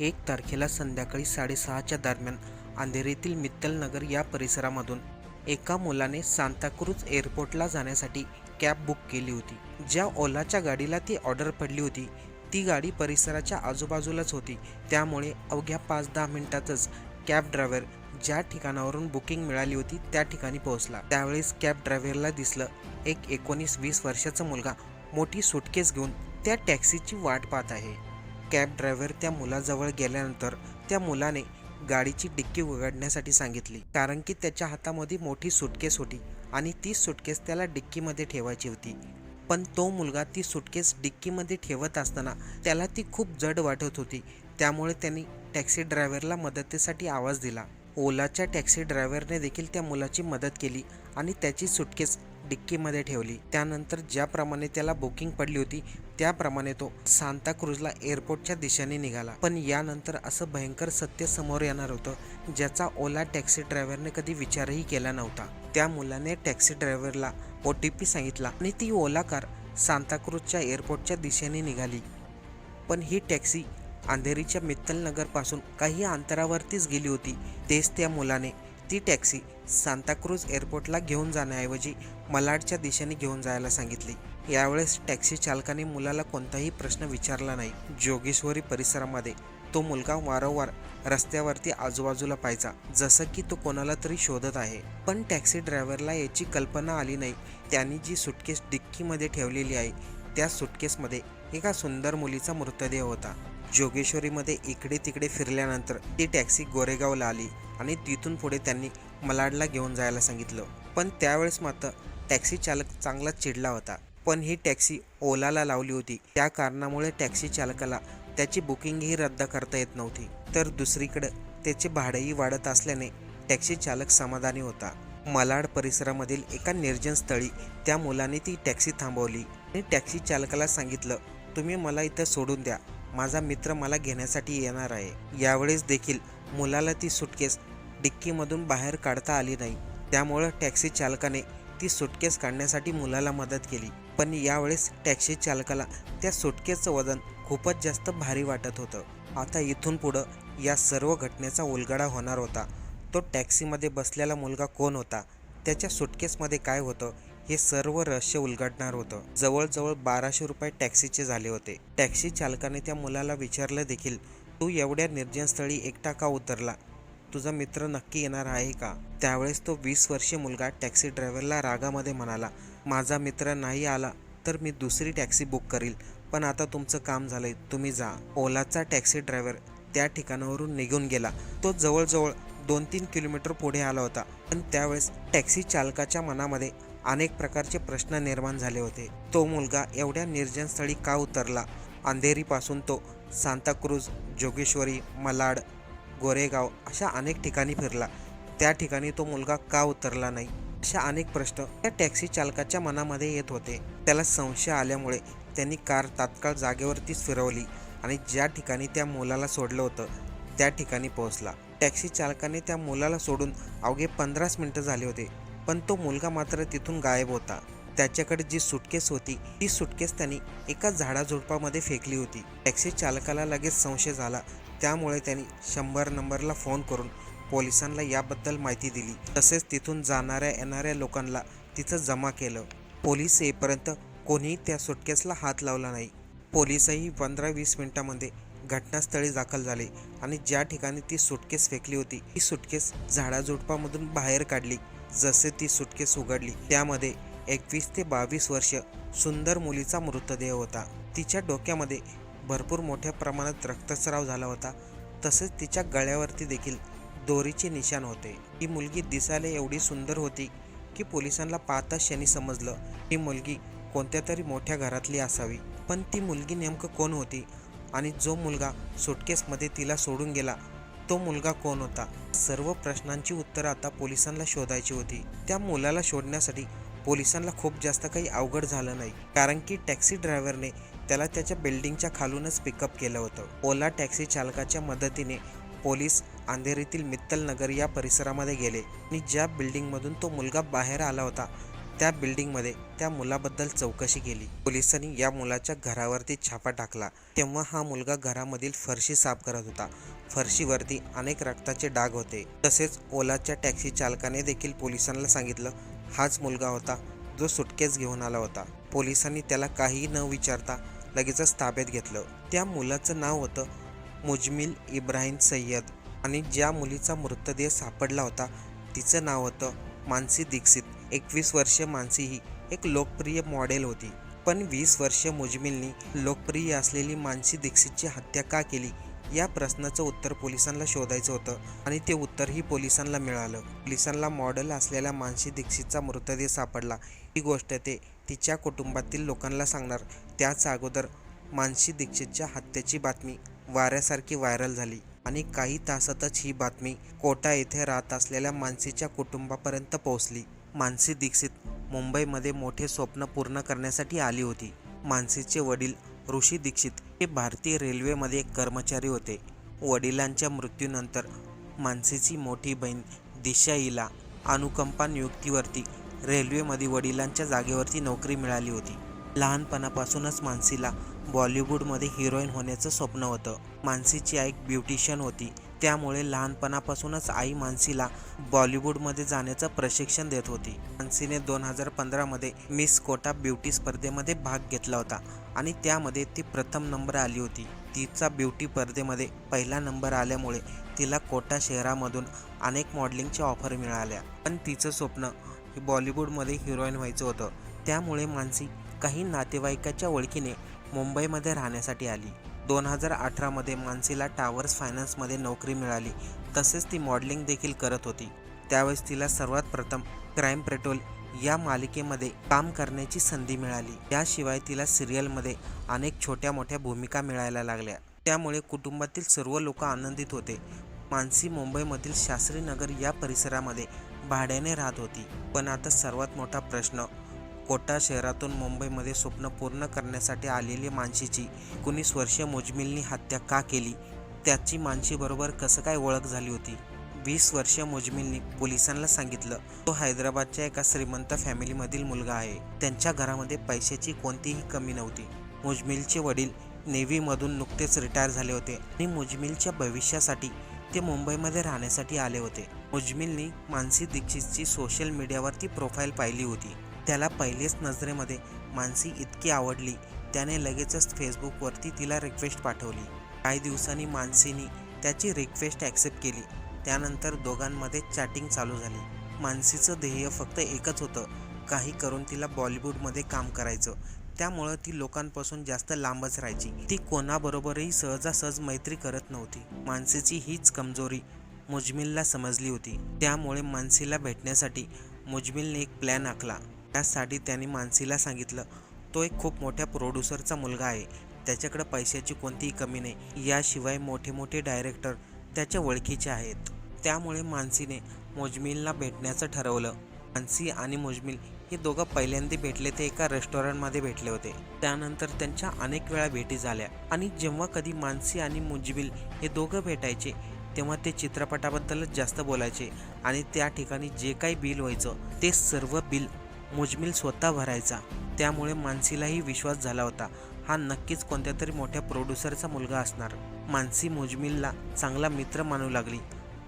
एक तारखेला संध्याकाळी साडेसहाच्या दरम्यान अंधेरीतील मित्तलनगर या परिसरामधून एका मुलाने सांताक्रूज एअरपोर्टला जाण्यासाठी कॅब बुक केली होती. ज्या ओलाच्या गाडीला ती ऑर्डर पडली होती ती गाडी परिसराच्या आजूबाजूलाच होती. त्यामुळे अवघ्या पाच दहा मिनिटातच कॅब ड्रायव्हर ज्या ठिकाणावरून बुकिंग मिळाली होती त्या ठिकाणी पोहोचला. त्यावेळेस कॅब ड्रायव्हरला दिसलं एक एकोणीस वीस वर्षाचा मुलगा मोठी सुटकेस घेऊन त्या टॅक्सीची वाट पाहत आहे. कॅब ड्रायव्हर त्या मुलाजवळ गेल्यानंतर त्या मुलाने गाडीची डिक्की उघडण्यासाठी सांगितली. कारण की त्याच्या हातामध्ये मोठी सुटकेस होती आणि ती सुटकेस त्याला डिक्कीमध्ये ठेवायची होती. पण तो मुलगा ती सुटकेस डिक्कीमध्ये ठेवत असताना त्याला ती खूप जड वाटत होती. त्यामुळे त्यांनी टॅक्सी ड्रायव्हरला मदतीसाठी आवाज दिला. ओलाच्या टॅक्सी ड्रायव्हरने देखील त्या मुलाची मदत केली आणि त्याची सुटकेस डिक्कीमध्ये ठेवली. त्यानंतर ज्याप्रमाणे त्याला बुकिंग पडली होती त्याप्रमाणे तो सांताक्रूजला एअरपोर्टच्या दिशेने निघाला. पण यानंतर असं भयंकर सत्य समोर येणार होतं ज्याचा ओला टॅक्सी ड्रायव्हरने कधी विचारही केला नव्हता. त्या मुलाने टॅक्सी ड्रायव्हरला ओ टी पी सांगितला आणि ती ओला कार सांताक्रूजच्या एअरपोर्टच्या दिशेने निघाली. पण ही टॅक्सी अंधेरीच्या मित्तलनगरपासून काही अंतरावरतीच गेली होती तेच त्या मुलाने ती टॅक्सी सांताक्रूज एअरपोर्टला घेऊन जाण्याऐवजी मलाडच्या दिशेने घेऊन जायला सांगितली. यावेळेस टॅक्सी चालकाने मुलाला कोणताही प्रश्न विचारला नाही. जोगेश्वरी परिसरामध्ये तो मुलगा वारंवार रस्त्यावरती आजूबाजूला पाहायचा जसं की तो कोणाला तरी शोधत आहे. पण टॅक्सी ड्रायव्हरला याची कल्पना आली नाही. त्यांनी जी सुटकेस डिक्कीमध्ये ठेवलेली आहे त्या सुटकेसमध्ये एका सुंदर मुलीचा मृतदेह होता. जोगेश्वरीमध्ये इकडे तिकडे फिरल्यानंतर ती टॅक्सी गोरेगावला आली. आणि तिथून पुढे त्यांनी मलाडला घेऊन जायला सांगितलं. पण त्यावेळेस मात्र टॅक्सी चालक चांगला चिडला होता. पण ही टॅक्सी ओलाला लावली होती. त्या कारणामुळे टॅक्सी चालकाला त्याची बुकिंगही रद्द करता येत नव्हती. तर दुसरीकडे त्याचे भाडेही वाढत असल्याने टॅक्सी चालक समाधानी होता. मलाड परिसरामधील एका निर्जन स्थळी त्या मुलाने ती टॅक्सी थांबवली. आणि टॅक्सी चालकाला सांगितलं तुम्ही मला इथं सोडून द्या. माझा मित्र मला घेण्यासाठी येणार आहे. यावेळेस देखील मुलाला ती सुटकेस डिक्कीमधून बाहेर काढता आली नाही. त्यामुळं टॅक्सी चालकाने ती सुटकेस काढण्यासाठी मुलाला मदत केली. पण यावेळेस टॅक्सी चालकाला त्या सुटकेसचं वजन खूपच जास्त भारी वाटत होतं. आता इथून पुढं या सर्व घटनेचा उलगडा होणार होता. तो टॅक्सीमध्ये बसलेला मुलगा कोण होता? त्याच्या सुटकेसमध्ये काय होतं? हे सर्व रहस्य उलगडणार होतं. जवळजवळ बाराशे रुपये टॅक्सीचे झाले होते. टॅक्सी चालकाने त्या मुलाला विचारलं देखील तू एवढ्या निर्जनस्थळी एकटा का उतरला? तुझा मित्र नक्की येणार आहे का? त्यावेळेस तो वीस वर्षीय मुलगा टॅक्सी ड्रायव्हरला रागामध्ये म्हणाला माझा मित्र नाही आला तर मी दुसरी टॅक्सी बुक करील पण आता तुमचं काम झालंय तुम्ही जा. ओलाचा टॅक्सी ड्रायव्हर त्या ठिकाणावरून निघून गेला. तो जवळजवळ दोन तीन किलोमीटर पुढे आला होता पण त्यावेळेस टॅक्सी चालकाच्या मनामध्ये अनेक प्रकारचे प्रश्न निर्माण झाले होते. तो मुलगा एवढ्या निर्जन स्थळी का उतरला? अंधेरीपासून तो सांताक्रूज जोगेश्वरी मलाड गोरेगाव अशा अनेक ठिकाणी फिरला. त्या ठिकाणी तो मुलगा का उतरला नाही? अशा अनेक प्रश्न त्या टॅक्सी चालकाच्या मनामध्ये येत होते. त्याला संशय आल्यामुळे त्यांनी कार तात्काळ जागेवरतीच फिरवली आणि ज्या ठिकाणी त्या मुलाला सोडलं होतं त्या ठिकाणी पोहोचला. टॅक्सी चालकाने त्या मुलाला सोडून अवघे पंधराच मिनिटं झाले होते पण तो मुलगा मात्र तिथून गायब होता. त्याच्याकडे जी सुटकेस होती ती सुटकेस त्यांनी एका झाडाझुडपामध्ये फेकली होती. टॅक्सी चालकाला लगेच संशय झाला त्यामुळे त्यांनी शंभर नंबरला फोन करून पोलिसांना याबद्दल माहिती दिली. तसेच तिथून जाणाऱ्या येणाऱ्या लोकांना तिथं जमा केलं. पोलीस येईपर्यंत कोणीही त्या सुटकेसला हात लावला नाही. पोलिसही पंधरा वीस मिनिटांमध्ये घटनास्थळी दाखल झाले आणि ज्या ठिकाणी ती सुटकेस फेकली होती ती सुटकेस झाडाझुडपामधून बाहेर काढली. जसे ती सुटकेस उघडली त्यामध्ये एकवीस ते बावीस वर्ष सुंदर मुलीचा मृतदेह होता. तिच्या डोक्यामध्ये भरपूर मोठ्या प्रमाणात रक्तस्राव झाला होता. तसेच तिच्या गळ्यावरती देखील दोरीचे निशाण होते. ही मुलगी दिसायला एवढी सुंदर होती की पोलिसांना पाहताच क्षणी समजलं ही मुलगी कोणत्या तरी मोठ्या घरातली असावी. पण ती मुलगी नेमकं कोण होती आणि जो मुलगा सुटकेसमध्ये तिला सोडून गेला तो मुलगा कोण होता? सर्व प्रश्नांची उत्तरं आता पोलिसांना शोधायची होती. त्या मुलाला शोधण्यासाठी पोलिसांना खूप जास्त काही अवघड झालं नाही. कारण की टॅक्सी ड्रायव्हरने त्याला त्याच्या बिल्डिंगच्या खालूनच पिकअप केलं होतं. ओला टॅक्सी चालकाच्या मदतीने पोलीस अंधेरीतील मित्तल नगर या परिसरामध्ये गेले आणि ज्या बिल्डिंगमधून तो मुलगा बाहेर आला होता त्या बिल्डिंगमध्ये त्या मुलाबद्दल चौकशी केली. पोलिसांनी या मुलाच्या घरावरती छापा टाकला. तेव्हा हा मुलगा घरामधील फरशी साफ करत होता. फरशीवरती अनेक रक्ताचे डाग होते. तसेच ओलाच्या टॅक्सी चालकाने देखील पोलिसांना सांगितलं हाच मुलगा होता. जो सुटकेस घेऊन आला होता. पोलिसांनी त्याला काहीही न विचारता लगेचच ताब्यात घेतलं त्या मुलाचं नाव होतं मुजमिल इब्राहिम सय्यद आणि ज्या मुलीचा मृतदेह सापडला होता तिचं नाव होतं मानसी दीक्षित एकवीस वर्षीय मानसी ही एक लोकप्रिय मॉडेल होती पण वीस वर्ष मुजमिलनी लोकप्रिय असलेली मानसी दीक्षितची हत्या का केली या प्रश्नाचं उत्तर पोलिसांना शोधायचं होतं आणि ते उत्तरही पोलिसांना मिळालं पोलिसांना मॉडेल असलेल्या मानसी दीक्षितचा मृतदेह सापडला ही गोष्ट ते तिच्या कुटुंबातील लोकांना सांगणार त्याच अगोदर मानसी दीक्षितच्या हत्येची बातमी वाऱ्यासारखी व्हायरल झाली. आणि काही तासातच ही बातमी कोटा येथे राहत असलेल्या मानसीच्या कुटुंबापर्यंत पोहोचली. मानसी दीक्षित मुंबईमध्ये मोठे स्वप्न पूर्ण करण्यासाठी आली होती. मानसीचे वडील ऋषी दीक्षित हे भारतीय रेल्वेमध्ये एक कर्मचारी होते. वडिलांच्या मृत्यूनंतर मानसीची मोठी बहीण दिशा हिला अनुकंपा नियुक्तीवरती रेल्वेमध्ये वडिलांच्या जागेवरती नोकरी मिळाली होती. लहानपणापासूनच मानसीला बॉलिवूडमध्ये हिरोईन होण्याचं स्वप्न होतं. मानसीची आई ब्युटिशियन होती. त्यामुळे लहानपणापासूनच आई मानसीला बॉलिवूडमध्ये जाण्याचं प्रशिक्षण देत होती. मानसीने दोन हजार पंधरामध्ये मिस कोटा ब्युटी स्पर्धेमध्ये भाग घेतला होता आणि त्यामध्ये ती प्रथम नंबर आली होती. तिचा ब्युटी स्पर्धेमध्ये पहिला नंबर आल्यामुळे तिला कोटा शहरामधून अनेक मॉडेलिंगच्या ऑफर मिळाल्या. पण तिचं स्वप्न बॉलिवूडमध्ये हिरोईन व्हायचं होतं. त्यामुळे मानसी काही नातेवाईकाच्या ओळखीने मुंबईमध्ये राहण्यासाठी आली. दोन हजार अठरामध्ये मानसीला टावर्स फायनान्समध्ये नोकरी मिळाली. तसेच ती मॉडेलिंग देखील करत होती. त्यावेळेस तिला सर्वात प्रथम क्राईम पेट्रोल या मालिकेमध्ये काम करण्याची संधी मिळाली. याशिवाय तिला सिरियलमध्ये अनेक छोट्या मोठ्या भूमिका मिळायला लागल्या. त्यामुळे कुटुंबातील सर्व लोक आनंदित होते. मानसी मुंबईमधील शास्त्रीनगर या परिसरामध्ये भाड्याने राहत होती. पण आता सर्वात मोठा प्रश्न कोटा शहरातून मुंबईमध्ये स्वप्न पूर्ण करण्यासाठी आलेली मानशीची एकोणीस वर्षीय मुजमिलनी हत्या का केली? त्याची मानशीबरोबर कसं काय ओळख झाली होती? वीस वर्षीय मुजमिलनी पोलिसांना सांगितलं तो हैदराबादच्या एका श्रीमंत फॅमिलीमधील मुलगा आहे. त्यांच्या घरामध्ये पैशाची कोणतीही कमी नव्हती. मुजमिलचे वडील नेव्हीमधून नुकतेच रिटायर झाले होते आणि मुजमिलच्या भविष्यासाठी ते मुंबईमध्ये राहण्यासाठी आले होते. मुजमिलनी मानसी दीक्षितची सोशल मीडियावरती प्रोफाईल पाहिली होती. त्याला पहिलेच नजरेमध्ये मानसी इतकी आवडली. त्याने लगेचच फेसबुकवरती तिला रिक्वेस्ट पाठवली. काही दिवसांनी मानसीने त्याची रिक्वेस्ट ॲक्सेप्ट केली. त्यानंतर दोघांमध्ये चॅटिंग चालू झाली. मानसीचं ध्येय फक्त एकच होतं काही करून तिला बॉलिवूडमध्ये काम करायचं. त्यामुळं ती लोकांपासून जास्त लांबच राहायची. ती कोणाबरोबरही सहजासहज मैत्री करत नव्हती. मानसीची हीच कमजोरी मुजमिलला समजली होती. त्यामुळे मानसीला भेटण्यासाठी मुजमिलने एक प्लॅन आखला. त्यासाठी त्याने मानसीला सांगितलं तो एक खूप मोठ्या प्रोड्युसरचा मुलगा आहे. त्याच्याकडे पैशाची कोणतीही कमी नाही. याशिवाय मोठे मोठे डायरेक्टर त्याच्या ओळखीचे आहेत. त्यामुळे मानसीने मोजमिलला भेटण्याचं ठरवलं. मानसी आणि मोजमिल हे दोघं पहिल्यांदा भेटले ते एका रेस्टॉरंटमध्ये भेटले होते. त्यानंतर त्यांच्या अनेक वेळा भेटी झाल्या आणि जेव्हा कधी मानसी आणि मुजमिल हे दोघं भेटायचे तेव्हा ते चित्रपटाबद्दलच जास्त बोलायचे आणि त्या ठिकाणी जे काही बिल व्हायचं ते सर्व बिल मुजमिल स्वतः भरायचा. त्यामुळे मानसीलाही विश्वास झाला होता. हा नक्कीच कोणत्या तरी मोठ्या प्रोड्युसरचा मुलगा असणार. मानसी मुजमिलला चांगला मित्र मानू लागली.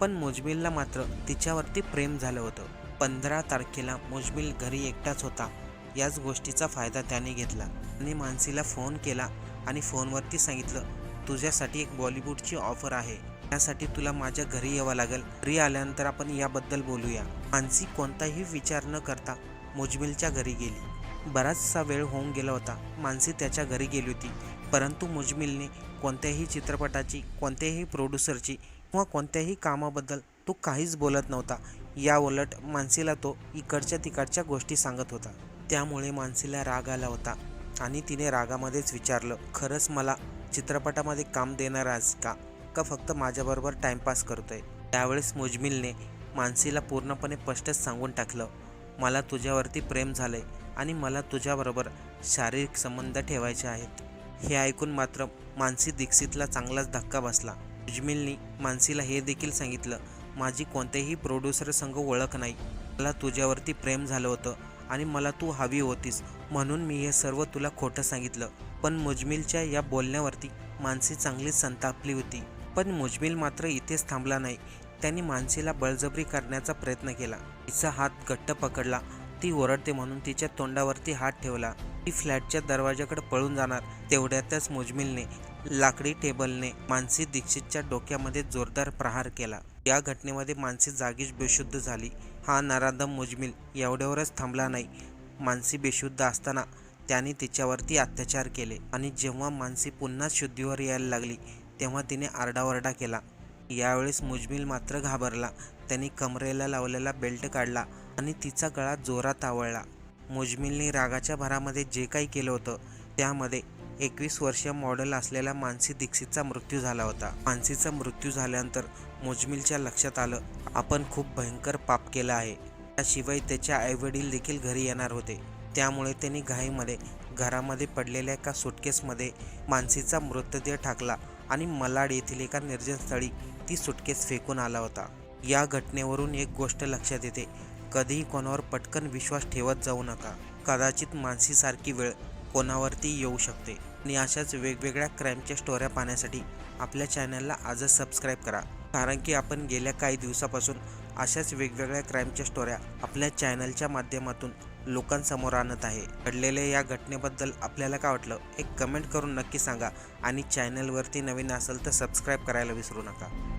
पण मुजमिलला मात्र तिच्यावरती प्रेम झालं होतं. पंधरा तारखेला मुजमिल घरी एकटाच होता. याच गोष्टीचा फायदा त्याने घेतला. आणि मानसीला फोन केला आणि फोनवरती सांगितलं तुझ्यासाठी एक बॉलिवूडची ऑफर आहे. त्यासाठी तुला माझ्या घरी यावं लागेल. घरी आल्यानंतर आपण याबद्दल बोलूया. मानसी कोणताही विचार न करता मुजमिलच्या घरी गेली. बराचसा वेळ होऊन गेला होता. मानसी त्याच्या घरी गेली होती. परंतु मुजमिलने कोणत्याही चित्रपटाची कोणत्याही प्रोड्युसरची किंवा कोणत्याही कामाबद्दल तो काहीच बोलत नव्हता. या उलट मानसीला तो इकडच्या तिकडच्या गोष्टी सांगत होता. त्यामुळे मानसीला राग आला होता आणि तिने रागामध्येच विचारलं खरंच मला चित्रपटामध्ये काम देणार आहेस का? का फक्त माझ्याबरोबर टाइमपास करतोय? त्यावेळेस मुजमिलने मानसीला पूर्णपणे स्पष्टच सांगून टाकलं मला तुझ्यावरती प्रेम झालंय आणि मला तुझ्याबरोबर शारीरिक संबंध ठेवायचे आहेत. हे ऐकून मात्र मानसी दीक्षितला चांगलाच धक्का बसला. मुजमिलनी मानसीला हे देखील सांगितलं माझी कोणत्याही प्रोड्युसर संघ ओळख नाही. मला तुझ्यावरती प्रेम झालं होतं आणि मला तू हवी होतीस. म्हणून मी हे सर्व तुला खोटं सांगितलं. पण मुजमिलच्या या बोलण्यावरती मानसी चांगलीच संतापली होती. पण मुजमिल मात्र इथेच थांबला नाही. त्यांनी मानसीला बळजबरी करण्याचा प्रयत्न केला. तिचा हात घट्ट पकडला. ती ओरडते म्हणून तिच्या तोंडावरती हात ठेवला. ती फ्लॅटच्या दरवाजाकडे पळून जाणार तेवढ्यातच मुजमिलने लाकडी टेबलने मानसी दीक्षितच्या डोक्यामध्ये जोरदार प्रहार केला. या घटनेमध्ये मानसी जागीच बेशुद्ध झाली. हा नराधम मुजमिल एवढ्यावरच थांबला नाही. मानसी बेशुद्ध असताना त्याने तिच्यावरती अत्याचार केले आणि जेव्हा मानसी पुन्हा शुद्धीवर यायला लागली तेव्हा तिने आरडाओरडा केला. यावेळेस मुजमिल मात्र घाबरला. त्यांनी कमरेला लावलेला बेल्ट काढला आणि तिचा गळा जोरात आवळला. मुजमिलने रागाच्या भरामध्ये जे काही केलं होतं त्यामध्ये एकवीस वर्षीय मॉडेल असलेल्या मानसी दीक्षितचा मृत्यू झाला होता. मानसीचा मृत्यू झाल्यानंतर मुजमिलच्या लक्षात आलं आपण खूप भयंकर पाप केलं आहे. त्याशिवाय त्याचे आईवडील देखील घरी येणार होते. त्यामुळे त्यांनी घाईमध्ये घरामध्ये पडलेल्या एका सुटकेसमध्ये मानसीचा मृतदेह टाकला आणि मलाड येथील एका निर्जनस्थळी ती सुटकेस फेकून आला होता. या घटनेवरून एक गोष्ट लक्षात येते. कधीही कोणावर पटकन विश्वास ठेवत जाऊ नका. कदाचित मानसीसारखी वेळ कोणावरती येऊ शकते. आणि अशाच वेगवेगळ्या क्राईमच्या स्टोऱ्या पाहण्यासाठी आपल्या चॅनलला आजच सबस्क्राईब करा. कारण की आपण गेल्या काही दिवसापासून अशाच वेगवेगळ्या क्राईमच्या स्टोऱ्या आपल्या चॅनलच्या माध्यमातून लोकांसमोर आणत आहे. घडलेल्या या घटनेबद्दल आपल्याला काय वाटलं? एक कमेंट करून नक्की सांगा. आणि चॅनलवरती नवीन असेल तर सबस्क्राईब करायला विसरू नका.